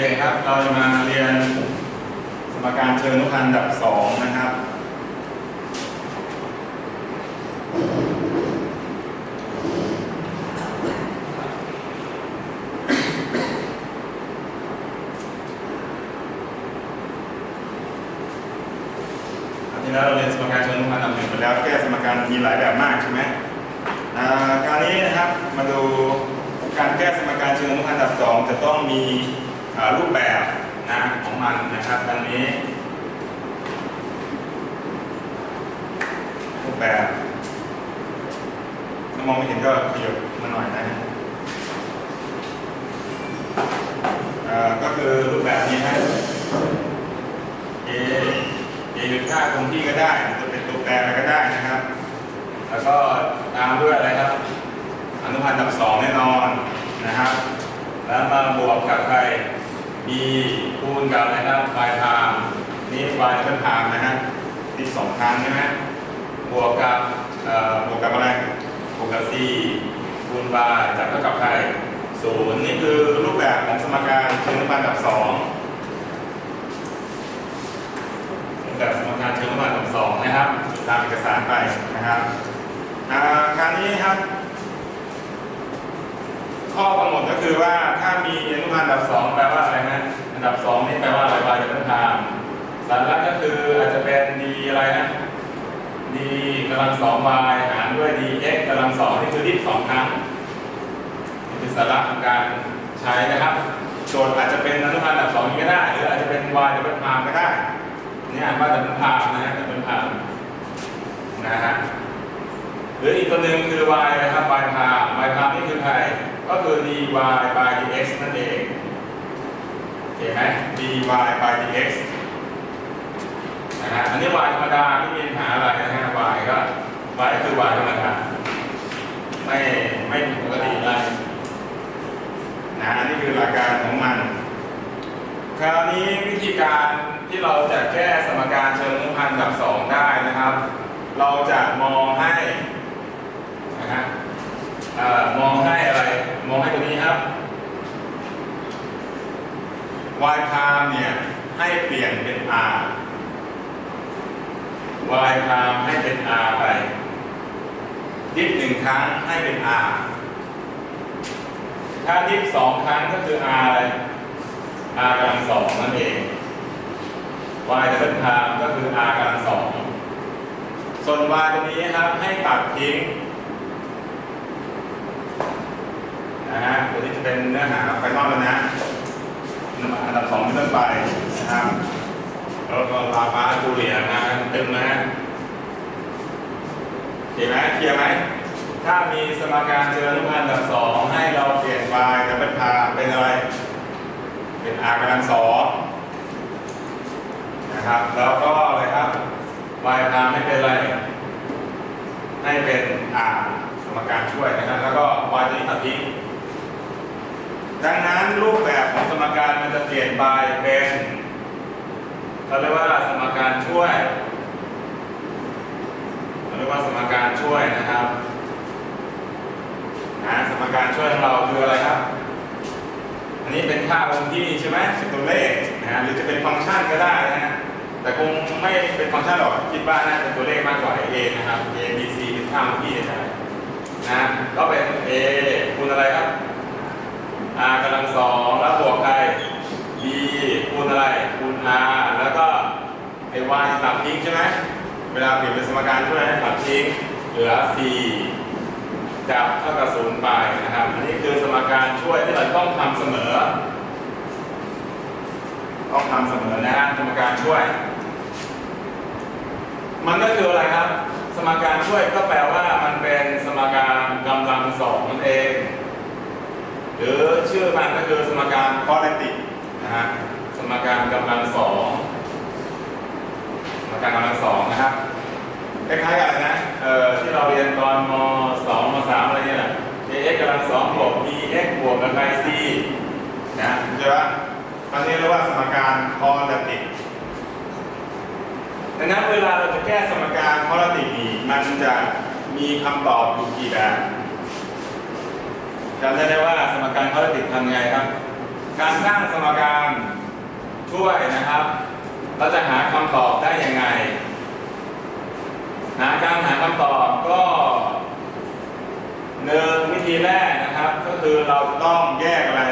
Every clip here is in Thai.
ด็กๆครับ เราจะมาเรียนสมการเชิงอนุพันธ์ดับสองนะครับ ที่แล้วเราเรียนสมการเชิงอนุพันธ์ดับหนึ่งไปแล้วแก้สมการมีหลายแบบมากใช่ไหมอ่าคราวนี้นะครับมาดูการแก้สมการเชิงอนุพันธ์ดับสองจะต้องมีอ่ารูปแบบนะของมันนะครับดังนี้ รูปแบบถ้ามองไม่เห็นก็ขยับมาหน่อยนะอ่าก็คือรูปแบบนี้ฮะ A A เป็นค่าค งที่ก็ได้จะเป็นตัวแปรอะไรก็ได้นะครับ แล้วก็ตามด้วยอะไรครับ อนุพันธ์ดับสองแน่นอนนะครับ แล้วมาบวกกับใคร B คูณกับอะไรครับปลายพามนี่ปลายเป็นพามนะฮะติดสองครั้งใช่ไหมบวกกับบวกกับอะไรบวกกับ C คูณ y จับเท่ากับใครศูนย์นี่คือรูปแบบของสมการเชิงอนุพันธ์ดับสอง แบบสมการเชิงอนุพันธ์ดับสองนะครับ ตามเอกสารไปนะครับคราวนี้ครับ ข้อกำหนดก็คือว่าถ้ามีอนุพันธ์อันดับสองแปลว่าอะไรนะอันดับสองนี่แปลว่าอะไรวายจะเป็นทางสัญลักก็คืออาจจะเป็น d อะไรนะ d กำลังสอง y หารด้วย dx กกำลังสองนี่คือรีบสองครั้งนี่คือสัญลักของการใช้นะครับโจทย์อาจจะเป็นอนุพันธ์อันดับสองนี้ก็ได้ หรืออาจจะเป็น y จะเป็นพามก็ได้เนี่ยว่าจะเป็นพามนะฮะจะเป็นพาม นะฮะหรืออีกตัวหนึ่งคือ y นะครับ y พา y พานี่คือใคร ก็คือ dy by dx นั่นเองโอเคไหม dy by dx นะฮะอันนี้ y ธรรมดาไม่มีปัญหาอะไรนะฮะ y ก็ y คือ y ธรรมดาไม่ไม่ผิดปกติอะไรนะอันนี้คือหลักการของมัน คราวนี้วิธีการที่เราจะแก้สมการเชิงอนุพันธ์กับสองได้นะครับ เราจะมองให้นะฮะมองให้อะไร มองให้ตรงนี้ครับ y พามเนี่ยให้เปลี่ยนเป็น r y พามให้เป็น r ไปดิฟหนึ่งครั้งให้เป็น r ถ้าดิฟสองครั้งก็คือ r อะไร r กำลังสองนั่นเอง y จะเป็นพามก็คือ r กำลังสอง ส่วน y ตรงนี้ครับให้ตัดทิ้งนะฮะตัวนี้จะเป็นเนื้อหาไฟนอลแล้วนะอันดับสองเป็นต้นไปนะครับแล้วก็ลาฟ้าจูเลียนะเต็มนะฮะเห็นไหมเคลียร์ไหมถ้ามีสมการเชิงอนุพันธ์อันดับสองให้เราเปลี่ยน y จะเป็นพาเป็นอะไร เป็น r กำลังสองนะครับ แล้วก็อะไรครับ y พาไม่เป็นไร ให้เป็น r สมการช่วยนะครับ แล้วก็ y ตัวนี้ตัดทิ้งดังนั้นรูปแบบของสมการมันจะเปลี่ยนไปเป็นเขาเรียกว่าสมการช่วยเขาเรียกว่าสมการช่วยนะครับนะสมการช่วยของเราคืออะไรครับ อันนี้เป็นค่าคงที่ใช่ไหมเป็นตัวเลขนะฮะหรือจะเป็นฟังก์ชันก็ได้นะฮะแต่คงไม่เป็นฟังก์ชันหรอกคิดว่าน่าจะตัวเลขมากกว่า a นะครับ a b c เป็นค่าคงที่ใช่นะก็เป็น a คูณอะไรครับ r กำลังสองแล้วบวกใคร b คูณอะไรคูณ r แล้วก็ไอ้ y ตัดทิ้งใช่ไหมเวลาเปลี่ยนเป็นสมการช่วยให้ตัดทิ้งเหลือ c จับเท่ากับศูนย์ไปนะครับอันนี้คือสมการช่วยที่เราต้องทำเสมอ ต้องทำเสมอนะฮะสมการช่วย มันก็คืออะไรครับ สมการช่วยก็แปลว่ามันเป็นสมการกำลังสองนั่นเอง หรือชื่อมันก็คือสมการคอร์เรติกนะฮะสมการกำลังสองสมการกำลังสองนะครับคล้ายๆกันนะเอ่อที่เราเรียนตอนมสองมสามอะไรเนี่ยแหละ ax กำลังสองบวก bx บวกกับ c นะใช่ปะอันนี้เรียกว่าสมการคอร์เรติก ดังนั้นเวลาเราจะแก้สมการคอรติกนี่มันจะมีคำตอบอยู่กี่แบบจำได้ไหมว่าสมการคอรติกทำไงครับ การสร้างสมการช่วยนะครับ เราจะหาคำตอบได้ยังไงหาการหาคำตอบก็หนึ่งวิธีแรกนะครับ ก็คือเราต้องแยกอะไร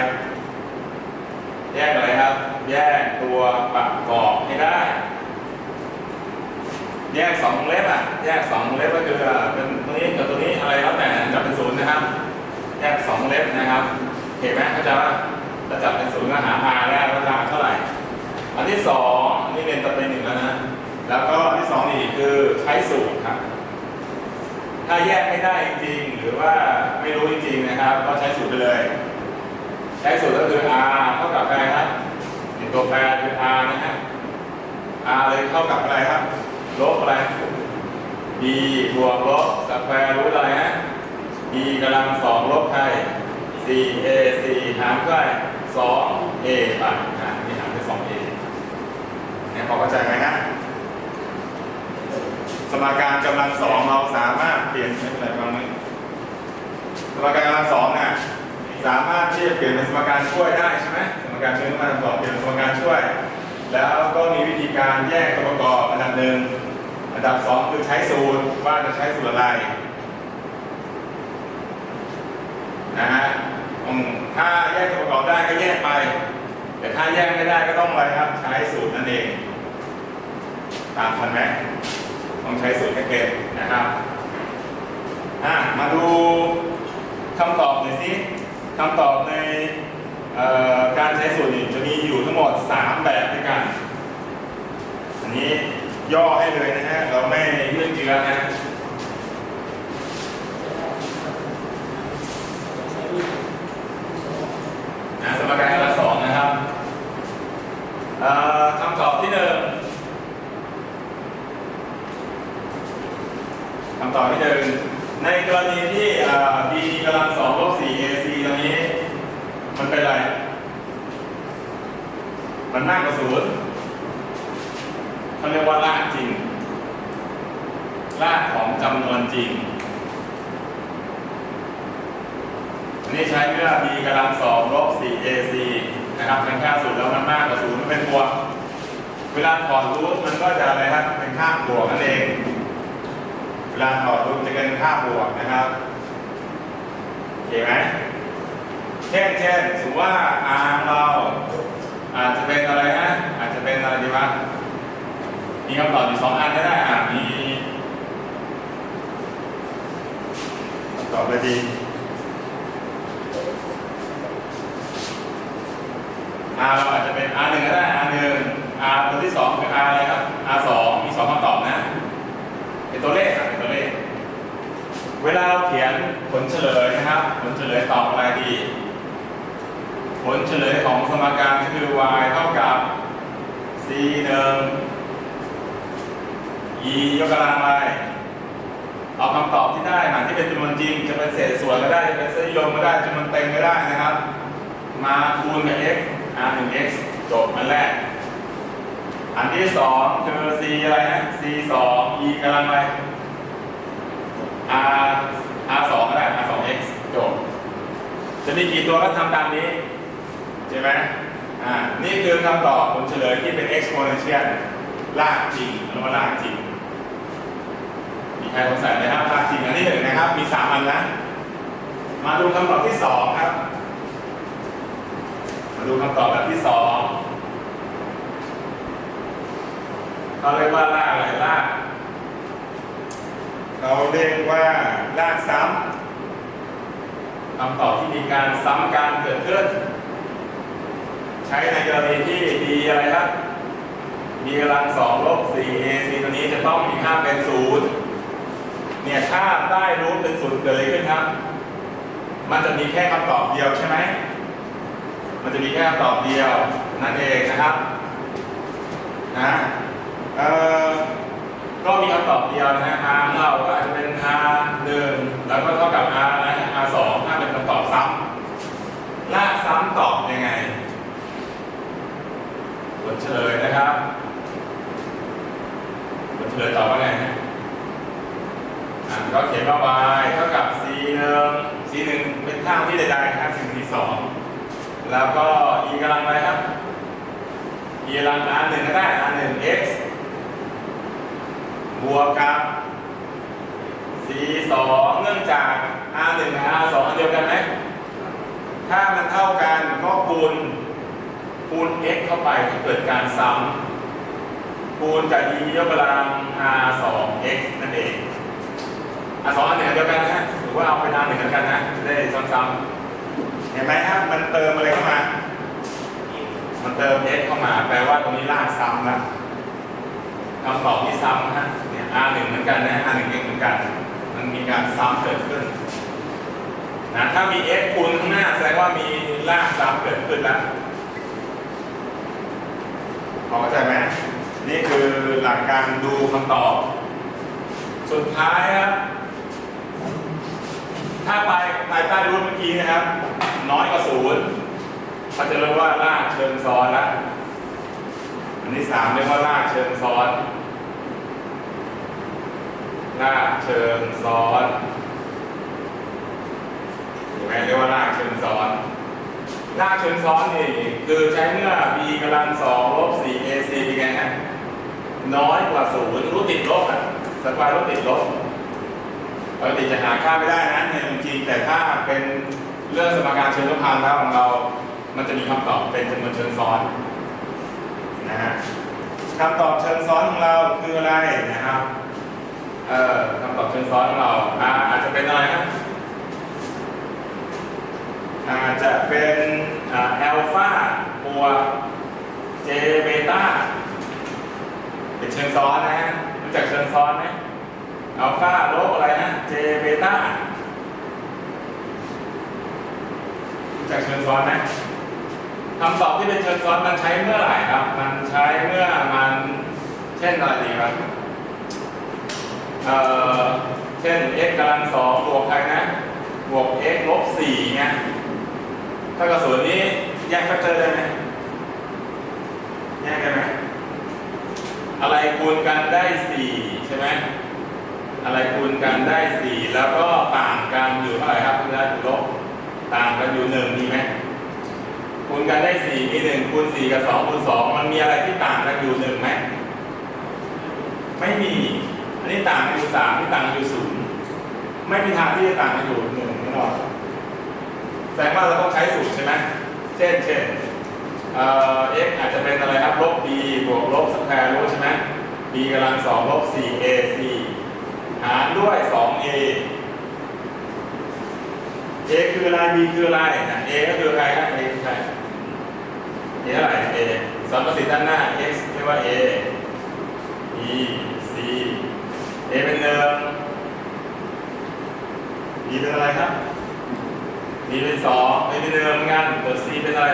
แยกอะไรครับ แยกตัวประกอบให้ได้ แยกสองวงเล็บอะ แยกสองวงเล็บก็คือเป็นตัวนี้กับตัวนี้อะไรแล้วแต่จับเป็นศูนย์นะครับ แยกสองวงเล็บนะครับเห็นไหมเข้าใจว่าถ้าจับเป็นศูนย์ก็หา r แล้วราคาเท่าไหร่ อันที่สองนนี้เป็นตัวเป็นหนึ่งแล้วนะ แล้วก็อันที่สองนี่คือใช้สูตรครับ ถ้าแยกไม่ได้จริงหรือว่าไม่รู้จริงนะครับ ก็ใช้สูตรไปเลย ใช้สูตรก็คือ r เท่ากับอะไรครับตัวแปรคือ r นะฮะ r เลยเท่ากับอะไรครับ ลบอะไร b บวกลบสแควร์รูทอะไรฮะ b กำลังสองลบใคร c a c หารด้วยสอง a ไปนะนี่หารด้วยสอง a เนี่ยพอเข้าใจไหมฮะสมการกำลังสองเราสามารถเปลี่ยนเป็นอะไรบ้างไหมสมการกำลังสองน่ะสามารถที่จะเปลี่ยนเป็นสมการช่วยได้ใช่ไหมสมการช่วยกำลังสองเปลี่ยนเป็นสมการช่วย แล้วก็มีวิธีการแยกตัวประกอบอันดับหนึ่ง อันดับสองคือใช้สูตรว่าจะใช้สูตรอะไรนะฮะถ้าแยกตัวประกอบได้ก็แยกไป แต่ถ้าแยกไม่ได้ก็ต้องอะไรครับ ใช้สูตรนั่นเอง ตามทันไหมต้องใช้สูตรให้เป็นนะครับอะมาดูคำตอบหน่อยสิคำตอบในการใช้สูตรนี่จะมีอยู่ทั้งหมด 3 แบบ ย่อให้เลยนะฮะ เราไม่ยืดเยื้อนะนะสมการละสองนะครับอ่อคำตอบที่หนึ่งคำตอบที่หนึ่งในกรณีที่อ่า b กำลังสองลบสี่ ac ตรงนี้ มันเป็นอะไร มันมากกว่าศูนย์ เขาเรียกว่ารากจริงรากของจำนวนจริง อันนี้ใช้เมื่อ b กำลังสองลบสี่ ac นะครับเป็นค่าศูนย์แล้วมันมากกว่าศูนย์มันเป็นบวก เวลาถอดรูทมันก็จะอะไรครับ เป็นค่าบวกนั่นเอง เวลาถอดรูปจะเป็นค่าบวกนะครับโอเคไหมเช่นเช่นสมมติว่า r เราอาจจะเป็นอะไรฮะอาจจะเป็นอะไรดีวะ มีคำตอบอยู่สองอันก็ได้อะมีตอบเลยดี r เราอาจจะเป็น r หนึ่งก็ได้ r หนึ่ง r ตัวที่สองคือ r อะไรครับ r สองมีสองคำตอบนะ เป็นตัวเลขครับเป็นตัวเลข เวลาเราเขียนผลเฉลยนะครับ ผลเฉลยตอบอะไรดี ผลเฉลยของสมการก็คือ y เท่ากับ c หนึ่ง e ยกกำลังอะไรเอาคำตอบที่ได้หารที่เป็นจำนวนจริง จะเป็นเศษส่วนก็ได้ จะเป็นเศษนิยมก็ได้จำนวนเต็มก็ได้นะครับ มาคูณกับ x r 1 x จบอันแรก อันที่สองคือ c อะไรนะ c สอง e กำลังอะไร r r สองก็ได้ r สอง x จบ จะมีกี่ตัวก็ทำตามนี้ ใช่ไหมอ่า นี่คือคำตอบผลเฉลยที่เป็น exponential ลากจริงหรือว่าลากจริง ใครสงสัยไหมครับลากจริงอันที่หนึ่งนะครับ มีสามอันนะ มาดูคำตอบที่สองครับ มาดูคำตอบแบบที่สองเขาเรียกว่าลากอะไรลากเขาเรียกว่าลากซ้ำคำตอบที่มีการซ้ำการเกิดขึ้น ใช้ในกรณีที่ดีอะไรครับมีกำลังสองลบสี่ ac ตัวนี้จะต้องมีค่าเป็นศูนย์ เนี่ยค่าได้รู้เป็นศูนย์เกิดอะไรขึ้นครับ มันจะมีแค่คำตอบเดียวใช่ไหม มันจะมีแค่คำตอบเดียวนั่นเองนะครับนะเอ่อก็มีคำตอบเดียวนะฮะ r เราก็อาจจะเป็น r หนึ่งแล้วก็เท่ากับ r นะ r สองถ้าเป็นคำตอบซ้ำลากซ้ำตอบยังไงผลเฉลยนะครับผลเฉลยตอบว่าไงฮะ ก็เขียนว่า y เท่ากับ c หนึ่ง c หนึ่งเป็นค่าที่ใดๆนะครับ c หนึ่ง c สองแล้วก็ e กำลังอะไรครับ e กำลัง r หนึ่งก็ได้ r หนึ่ง x บวกกับ c สองเนื่องจาก r หนึ่งกับ r สองอันเดียวกันไหมถ้ามันเท่ากันก็คูณคูณ x เข้าไปก็เกิดการซ้ำคูณกับ e ยกกำลัง r สอง x นั่นเอง r สองอันหนึ่งเดียวกันนะฮะหรือว่าเอาไป r หนึ่งอันกันนะได้ซ้ำๆเห็นไหมครับมันเติมอะไรเข้ามา มันเติม x เข้ามา แปลว่าตรงนี้ลากซ้ำละคำตอบที่ซ้ำฮะเนี่ย r หนึ่งเหมือนกันนะ r หนึ่งเหมือนกัน มันมีการซ้ำเกิดขึ้นนะถ้ามี x คูณข้างหน้าแสดงว่ามีลากซ้ำเกิดขึ้นแล้วพอเข้าใจไหมนี่คือหลักการดูคำตอบ สุดท้ายครับ ถ้าไปภายใต้รูปเมื่อกี้นะครับ น้อยกว่าศูนย์เขาจะเรียกว่าลากเชิงซ้อนแล้วอันที่สามเรียกว่าลากเชิงซ้อนลากเชิงซ้อนเห็นไหมเรียกว่าลากเชิงซ้อนลากเชิงซ้อนนี่คือใช้เมื่อ b กำลังสองลบ4 ac เป็นไงฮะน้อยกว่าศูนย์รูทติดลบอะสแควร์รูทติดลบ ปกติจะหาค่าไม่ได้นะในจริงแต่ถ้าเป็นเรื่องสมการเชิงรูปพานแล้วของเรา มันจะมีคำตอบเป็นจำนวนเชิงซ้อนนะฮะคำตอบเชิงซ้อนของเราคืออะไรนะครับเอ่อคำตอบเชิงซ้อนของเราอาอาจจะเป็นอะไรนะอาจจะเป็นอัลฟาบวกเจเบต้าเป็นเชิงซ้อนนะฮะรู้จักเชิงซ้อนไหม อัลฟาลบอะไรนะเจเบต้ารู้จักเชิงซ้อนไหมคำตอบที่เป็นเชิงซ้อนมันใช้เมื่อไหร่ครับ มันใช้เมื่อมันเช่นอะไรดีครับเอ่อเช่น x กำลังสองบวกใครนะบวก x ลบสี่ไงถ้ากับศูนนี้แยกแฟกเตอร์ได้ไหมแยกได้ไหมอะไรคูณกันได้สี่ใช่ไหม อะไรคูณกันได้สี่แล้วก็ต่างกันอยู่เท่าไหร่ครับเพื่อนลบต่างกันอยู่หนึ่งมีไหมคูณกันได้สี่มีหนึ่งคูณสี่กับสองคูณสองมันมีอะไรที่ต่างกันอยู่หนึ่งไหมไม่มี อันนี้ต่างกันอยู่สามนี่ต่างกันอยู่ศูนย์ไม่มีทางที่จะต่างกันอยู่หนึ่งแน่นอนแสดงว่าเราต้องใช้สูตรใช่ไหมเช่นเช่นเอ่อ x อาจจะเป็นอะไรครับลบ b บวกลบสแควร์รูทใช่ไหม b กำลังสองลบ 4 ac หารด้วย 2a a คืออะไร b คืออะไรนะ a ก็คืออะไรครับ a คือใคร a เท่าไหร่ a สมประสิทธิ์ด้านหน้า x เรียกว่า a e c a เป็นหนึ่ง b เป็นอะไรครับ b เป็นสอง a เป็นหนึ่งเหมือนกันตัว c เป็นอะไร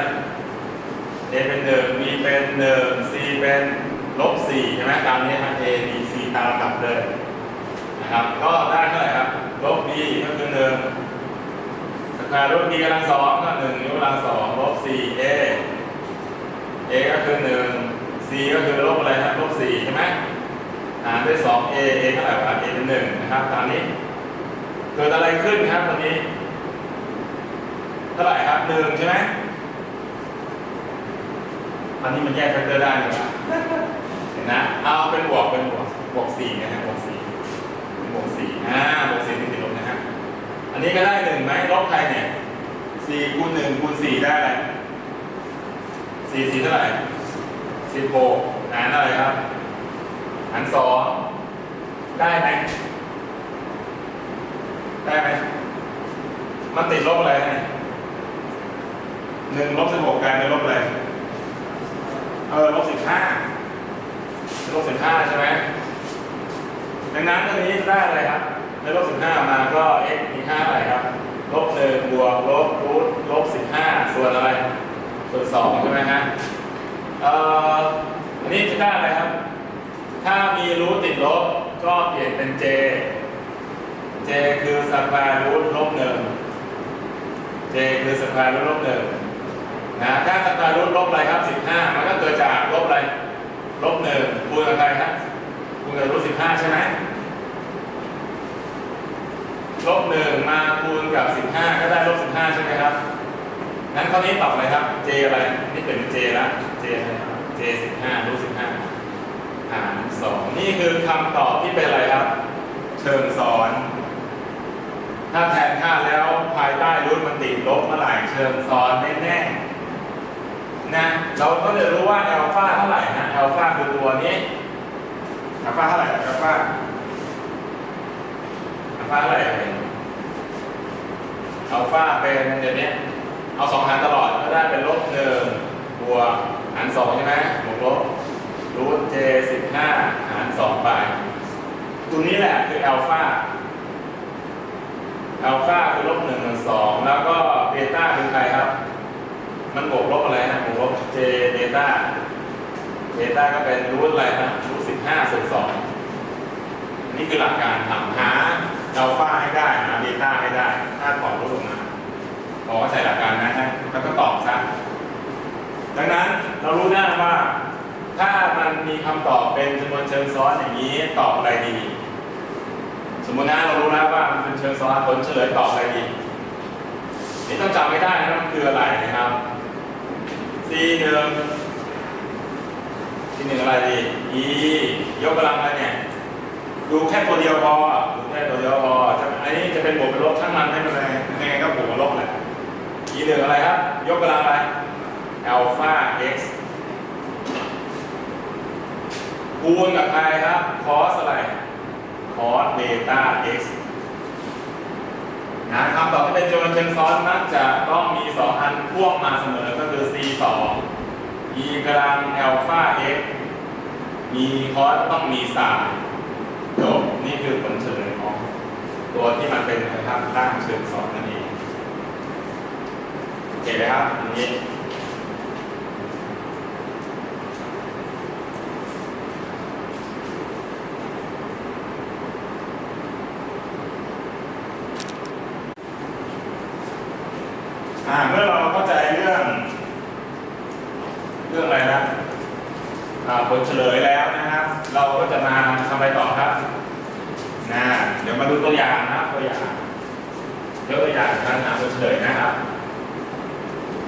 a เป็นหนึ่ง b เป็นหนึ่ง c เป็นลบสี่ใช่ไหมตามนี้ครับ a b c ตามลำดับเลย ครับก็ได้เท่าไหร่ครับลบ b ก็คือหนึ่งสแควร์รูท b กำลังสองก็หนึ่งยกกำลังสองลบสี่ a a ก็คือหนึ่ง c ก็คือลบอะไรครับลบสี่ใช่ไหมหารด้วยสอง a a เท่าไหร่ครับ a เป็นหนึ่งนะครับตามนี้เกิดอะไรขึ้นครับตอนนี้ เท่าไหร่ครับหนึ่งใช่ไหมอันนี้มันแยกแฟกเตอร์ได้เลยครับเห็นนะเอาเป็นบวกเป็นบวกบวกสี่นะฮะบวกสี่ บวกสี่อ่าบวกสี่นี่ติดลบนะฮะอันนี้ก็ได้หนึ่งไหมลบใครเนี่ยสี่คูณหนึ่งคูณสี่ได้อะไรสี่สี่เท่าไหร่สิบหกหารอะไรครับหารสองได้ไหมได้ไหมมันติดลบอะไรเนี่ยหนึ่งลบสิบหกกลายเป็นลบอะไรเออลบสิบห้าลบสิบห้าใช่ไหม ดังนั้นตรงนี้ได้อะไรครับในลบสิบห้ามาก็ x มีค่าอะไรครับ ลบหนึ่งบวกลบรูทลบสิบห้าส่วนอะไร ส่วนสองใช่ไหมฮะเอ่ออันนี้จะได้อะไรครับ ถ้ามีรูทติดลบก็เปลี่ยนเป็น j j คือสแควร์รูทลบหนึ่ง j คือสแควร์รูทลบหนึ่งนะถ้าสแควร์รูทลบอะไรครับสิบห้ามันก็เกิดจากลบอะไร ลบหนึ่งคูณกับใครครับคูณกับรูทสิบห้าใช่ไหม ลบหนึ่งมาคูณกับสิบห้าก็ได้ลบสิบห้าใช่ไหมครับนั้นข้อนี้ตอบอะไรครับ J อะไรนี่เป็น J ละ J อะไรครับ J สิบห้ารูทสิบห้าหารสองนี่คือคำตอบที่เป็นอะไรครับ เชิงซ้อน ถ้าแทนค่าแล้วภายใต้รูทมันติดลบเมื่อไหร่เชิงซ้อนแน่ๆนะเราก็จะรู้ว่าอัลฟาเท่าไหร่นะอัลฟาคือตัวนี้อัลฟาเท่าไหร่อัลฟา ฟาเท่าไรเอ่ยอัลฟาเป็นเดี๋ยวนี้เอาสองหารตลอดก็ได้เป็นลบหนึ่งบวกหารสองใช่ไหมบวกลบรูทเจสิบห้าหารสองไป ตัวนี้แหละคืออัลฟาอัลฟาคือลบหนึ่งสองแล้วก็เบต้าคือใครครับ มันบวกลบอะไรนะบวกลบเจเบต้าเบต้าก็เป็นรูทอะไรนะรูทสิบห้าส่วนสองนี่คือหลักการทำหา อัลฟาให้ได้หาเบต้าให้ได้ ถ้าถอดรูทออกมาบอกว่าใช้หลักการนั้นนะแล้วก็ตอบซะดังนั้นเรารู้ได้ว่า ถ้ามันมีคำตอบเป็นจำนวนเชิงซ้อนอย่างนี้ตอบอะไรดี สมมตินะเรารู้แล้วว่ามันเป็นเชิงซ้อนผลเฉลยตอบอะไรดีนี่ต้องจำไม่ได้นะมันคืออะไรนะครับ c หนึ่ง c หนึ่งอะไรดี e ยกกำลังอะไรเนี่ย ดูแค่ตัวเดียวพอ ตัวยวพอจะอันนี้จะเป็นบวกเป็นลบช่างมันไม่เป็นไรยังไงก็บวกกับลบแหละ e หนึ่งอะไรครับ ยกกำลังอะไร alpha x คูณกับใครครับ cos อะไร cos เบต้า x นะคำตอบที่เป็นโจำนวนเชิงซ้อนมักจะต้องมี 2 อันพ่วงมาเสมอก็คือ c 2 e กำลัง alpha x มี cos ต้องมีสายจบ นี่คือผลเฉลย ตัวที่มันเป็นนะครับร่างเชิงสองนั่นเองโอเคไหมครับอย่างนี้ อ่าเมื่อเราเข้าใจเรื่อง เรื่องอะไรนะอ่าผลเฉลยแล้วนะครับ เราก็จะมาทำอะไรต่อครับนะเดี๋ยวมาดูตัวอย่างนะครับตัวอย่างยกตัวอย่างการหาผลเฉลยนะครับ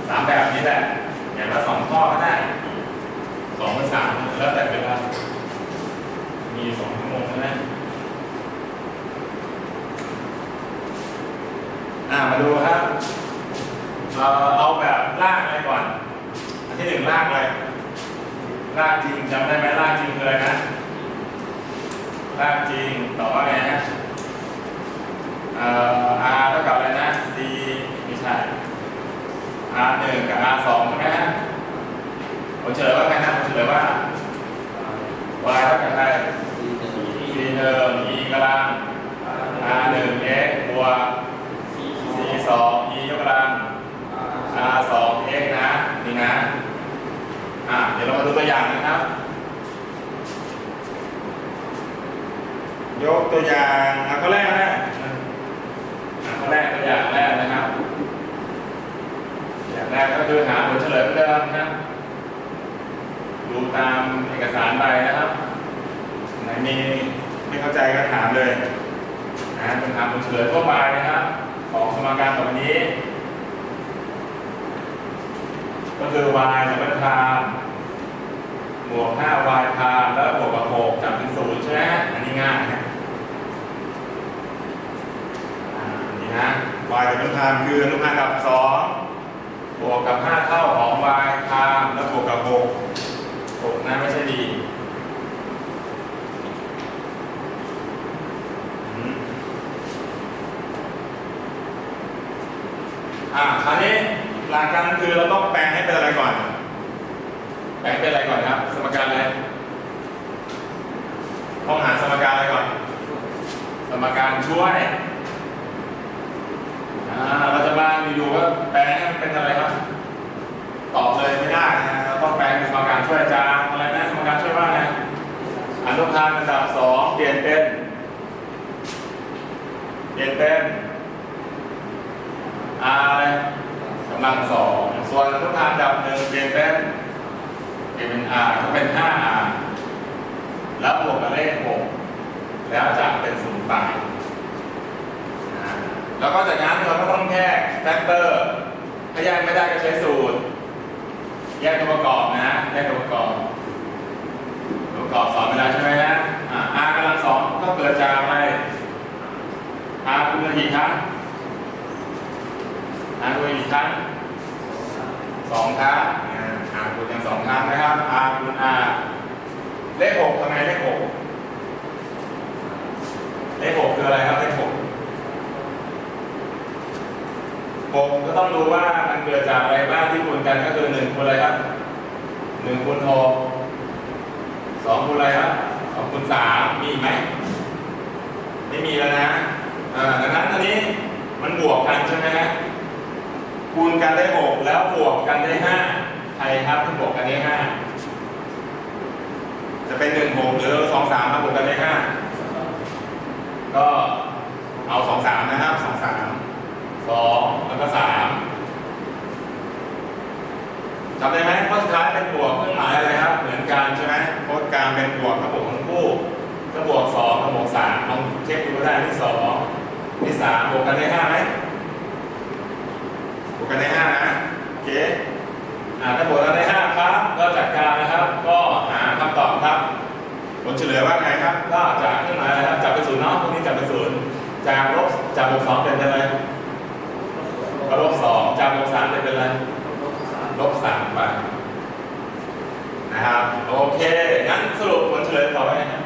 สามแบบนี้แหละอย่างละสองข้อก็ได้สองหรือสามแล้วแต่เวลามีสองชั่วโมงใช่ไหมอ่ามาดูครับ เราเอาแบบลากอะไรก่อน อันที่หนึ่งลากอะไรลากจริงจำได้ไหมลากจริงคืออะไรนะลากจริงต่อว่าไงนะเอ่อ r เท่ากับอะไรนะ c ไม่ใช่ r หนึ่งกับ r สองใช่ไหมฮะผมเฉลยว่าไงนะผมเฉลยว่า y เท่ากับอะไร c หนึ่ง e กำลัง r หนึ่ง x บวก c สอง e ยกกำลัง r สอง x นะนี่นะอะเดี๋ยวเรามาดูตัวอย่างนะครับ ยกตัวอย่างอะข้อแรกนะอะข้อแรกตัวอย่างแรกนะครับ อย่างแรกก็คือหาผลเฉลยเหมือนเดิมนะ ดูตามเอกสารไปนะครับ ไหนมีไม่เข้าใจก็ถามเลยนะเป็นถามผลเฉลยทั่วไปนะครับของสมการแบบนี้ ก็คือ y จะเป็นพามบวก 5y พามแล้วบวกกับ6จับเป็นศูนย์ใช่ไหมอันนี้ง่ายนะนนี้นะ y จะเป็นพามคืออนุพันธ์กับ2 บวกกับ 5 เท่าของ y พามแล้วบวกกับ 6 6นะไม่ใช่ดีอ่าคราวนี้หลักการคือเราต้องแปลงให้เป็นอะไรก่อน แปลงเป็นอะไรก่อนครับ สมการอะไรต้องหาสมการอะไรก่อน สมการช่วย อ่าเราจะมาดูว่าแปลงให้มันเป็นอะไรครับ ตอบเลยไม่ได้นะเราต้องแปลงเป็นสมการช่วยอาจารย์อะไรนะสมการช่วยว่าไงอนุพันธ์ระดับสองเปลี่ยนเป็นเปลี่ยนเป็น r อะไรกำลังสองส่วนอนุพันธ์ดับหนึ่งเปลี่ยนเป็นเปลี่ยนเป็น r ก็เป็น 5r แล้วบวกกับเลข6แล้วจะเป็นศูนย์ไป แล้วก็จากนั้นเราก็ต้องแยกแฟกเตอร์ขแยกไม่ได้ก็ใช้สูตร แยกตัวประกอบนะแยกตัวประกอบตัวประกอบสอนไปแล้วใช่ไหมฮะอ่า r กำลังสองก็เกิดจากอะไร r คูณกันกี่ครั้ง r คูณกี่ครั้งสองครั้งอ่า r คูณกันสองครั้งนะครับ r คูณ r เลขหกทำไมเลขหกเลขหกคืออะไรครับเลขหก หกก็ต้องรู้ว่ามันเกิดจากอะไรบ้างที่คูณกันก็คือหนึ่งคูณอะไรครับหนึ่งคูณหกสองคูณอะไรครับสองคูณสามมีไหมไม่มีแล้วนะดังนั้นอันนี้มันบวกกันใช่ไหมฮะคูณกันได้หกแล้วบวกกันได้ห้าใครครับที่บวกกันได้ห้าจะเป็นหนึ่งหกหรือสองสามครับบวกกันได้ห้าก็เอาสองสามนะครับสองสาม สองแล้วก็สามจำได้ไหมข้อสุดท้ายเป็นบวกเครื่องหมายอะไรครับ เหมือนกันใช่ไหมโคตรกลางเป็นบวกกับบวกทั้งคู่ก็บวกสองกับบวกสามลองเช็คดูก็ได้ที่สองที่สามบวกกันได้ห้าไหมบวกกันได้ห้านะโอเคอ่าถ้าบวกกันได้ห้าครับก็จัดการนะครับ ก็หาคำตอบครับผลเฉลยว่าไงครับก็จากเครื่องหมายอะครับจากไปศูนย์เนาะพวกนี้จากไปศูนย์จากลบจากบวกสองเป็นอะไรก็ลบสองจากบวกสามเป็นอะไรลบสามไปนะครับโอเคงั้นสรุปผลเฉลยตอบว่าไงครับ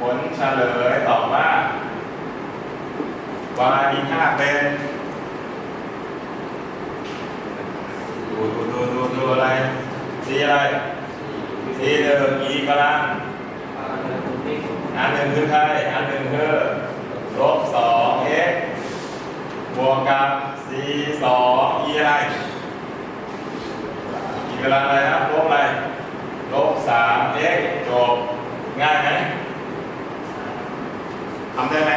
ผ ลเฉลยตอบว่า y มีค่าเป็นดูดูดูดูดูอะไรสีอะไรสีหนึ่งอีกำลังอันหนึ่งคือใครอันหนึ่งคือลบสองเอ็กบวกกับสีสองอีอะไรอีกำลังอะไรครับลบอะไรลบสามเอ็กจบง่ายไหม ทำได้ไหม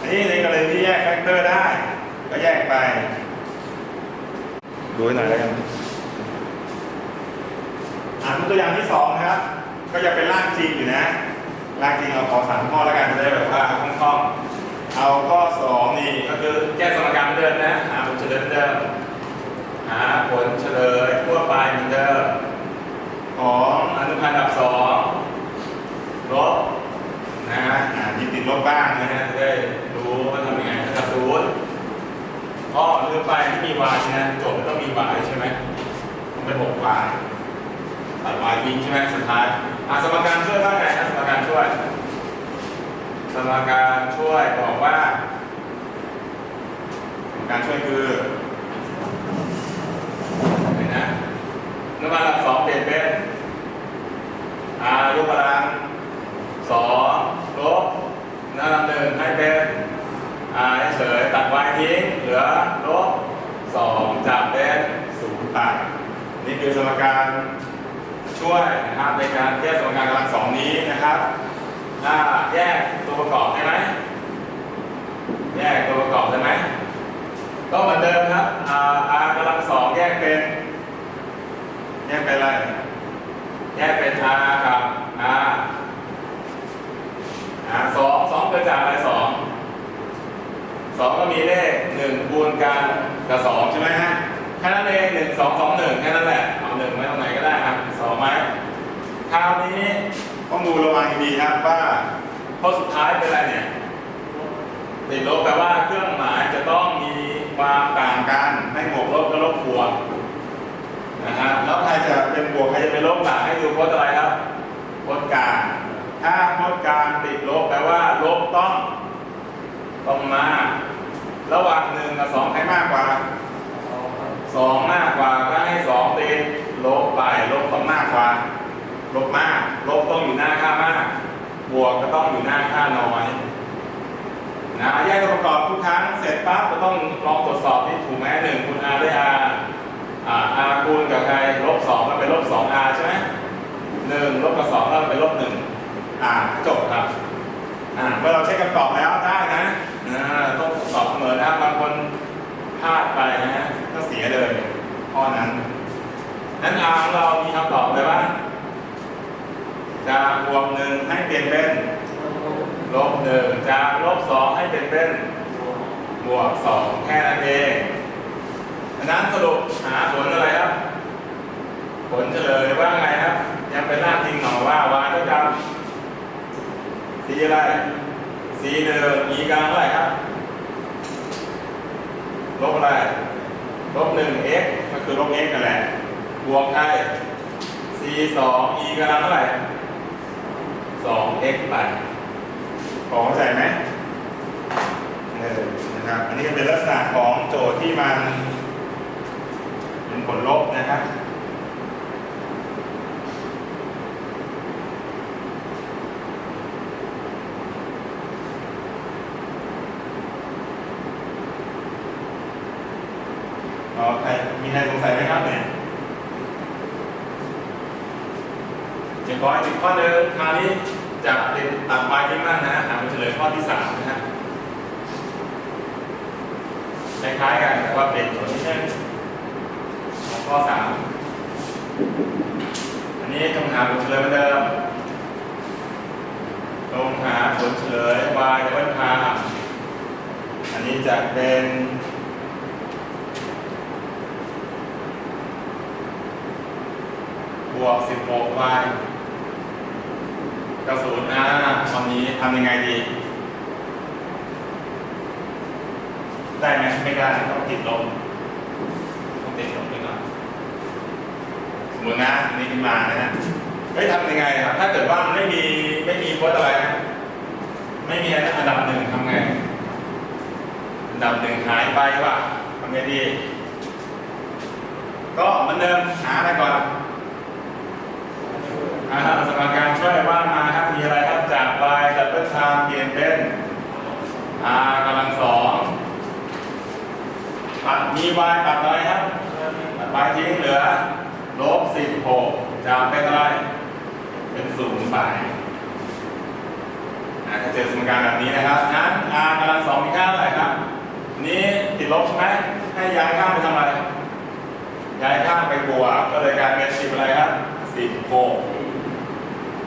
อันนี้ในกรณีที่แยกแฟกเตอร์ได้ ก็แยกไป ดูหน่อยแล้วกันอ่านตัวอย่างที่สองนะครับ ก็จะเป็นร่างจริงอยู่นะร่างจริงเอาขอสามข้อแล้วกันจะได้แบบว่าคล่องๆเอาข้อสองนี่ก็คือแก้สมการเดิมนะหาผลเฉลยเหมือนเดิมหาผลเฉลยทั่วไปเหมือนเดิมของอนุพันธ์ดับสอง ลบนะฮะยิบติดลบบ้างนะฮะจะได้รู้ว่าทำยังไงถ้าดับศูนย์อ๋อลืมไปที่มี y นะจทย์มันต้องมี y ใช่ไหมต้องเป็น6 y ตัด y ทิ้งใช่ไหมสุดท้ายอะสมการช่วยว่าไงนะสมการช่วยสมการช่วยบอกว่าสมการช่วยคือเห็นนะน้ำมันระดับสองเปลี่ยนเป็น r ยกกำลังสองลบ น้ำหนึ่งให้เป็น i เฉยตัด y ทิ้งเหลือลบสองจับเป็นศูนย์ตัดนี่คือสมการช่วยนะครับในการแยกสมการกำลังสองนี้นะครับถ้าแยกตัวประกอบได้ไหมแยกตัวประกอบได้ไหมก็เหมือนเดิมครับ r r กำลังสองแยกเป็น แยกเป็นอะไร แยกเป็น r กับ r r สองสองเกิดจากอะไรสองสองก็มีเลขหนึ่งคูณกันกับสองใช่ไหมฮะแค่นั้นเองหนึ่งสองสองหนึ่งแค่นั้นแหละเอาหนึ่งไว้ตรงไหนก็ได้ครับสองไหมคราวนี้ต้องดูระวังดีๆครับว่าข้อสุดท้ายเป็นอะไรเนี่ยติดลบแปลว่าเครื่องหมายจะต้องมีความต่างกันไม่บวกลบก็ลบบวกนะฮะแล้วใครจะเป็นบวกใครจะเป็นลบต่างให้ดูโพจน์อะไรครับโพจน์กลาง ถ้าพจน์กลางติดลบแปลว่าลบต้องต้องมา ระหว่างหนึ่งกับสองใครมากกว่าสองมากกว่าก็ให้สองติดลบไปลบต้องมากกว่า ลบมาก ลบต้องอยู่หน้าค่ามาก บวกก็ต้องอยู่หน้าค่าน้อยนะแยกตัวประกอบทุกครั้งเสร็จปั๊บก็ต้องลองตรวจสอบที่ถูกไหมหนึ่งคูณ r ด้ r อ่า r คูณกับใครลบสองก็เป็นลบสอง r ใช่ไหมหนึ่งลบกับสองก็เป็นลบหนึ่ง r จบครับอ่าเมื่อเราเช็คคำตอบแล้วได้นะอ่าต้องตอบเสมอนะบางคนพลาดไปนะฮะก็เสียเลยข้อนั้นนั้นอาของเรามีคำตอบเลยว่าจากบวกหนึ่งให้เปลี่ยนเป็นลบหนึ่งจากลบสองให้เปลี่ยนเป็นบวกสองแค่นั้นเองอันนั้นสรุปหาผลอะไรครับ ผลเฉลยว่าไงครับ ยังเป็นหน้าจริงหนอว่าวาเท่ากับ สีอะไร สีหนึ่งอีกลังเท่าไหร่ครับ ลบอะไร ลบหนึ่ง x ก็คือลบ x นั่นแหละ บวกใคร c สอง e กำลังเท่าไหร่สอง x ไปพอเข้าใจไหมเออนะครับ อันนี้ก็เป็นลักษณะของโจทย์ที่มันเป็นผลลบนะครับ ใครมีใครสงสัยไหมครับเนี่ยเดี๋ยวขออีกข้อหนึ่งคราวนี้จะเป็นตัดไปที่มั่งนะฮะอ่านเฉลยข้อที่สามนะฮะคล้ายๆกันแต่ว่าเป็นส่วนที่เช่นของข้อสามอันนี้จงหาผลเฉลยเหมือนเดิมจงหาผลเฉลย y ดับเบิลพาอันนี้จะเป็น วก 16 y กับศูนย์นะตอนนี้ทำยังไงดี ได้ไหมไม่ได้ต้องติดลบต้องติดลบไปก่อนสมมตินะอันนี่ขึ้นมานะฮะเฮ้ยทำยังไงครับถ้าเกิดว่าไม่มีไม่มีโค้ดอะไรนะไม่มีอันดับหนึ่งทำไง อันดับหนึ่งหายไปว่ะทำไงดี ก็เหมือนเดิมหาอะไรก่อน อ่าสมการช่วยว่ามาครับมีอะไรครับจาก y ดับเบิลไทม์เปลี่ยนเป็น r กำลังสองปัดมี y ปัดอะไรครับปัด y ทิ้งเหลือลบสิบหกจะเป็นอะไร เป็นศูนย์ไปอ่าถ้าเจอสมการแบบนี้นะครับนั้น r กำลังสองมีค่าเท่าไหร่ครับนนี้ติดลบใช่ไหมให้ย้ายข้ามไปทำอะไรย้ายข้ามไปบวกก็เลยกลายเป็นสิบอะไรครับสิบหก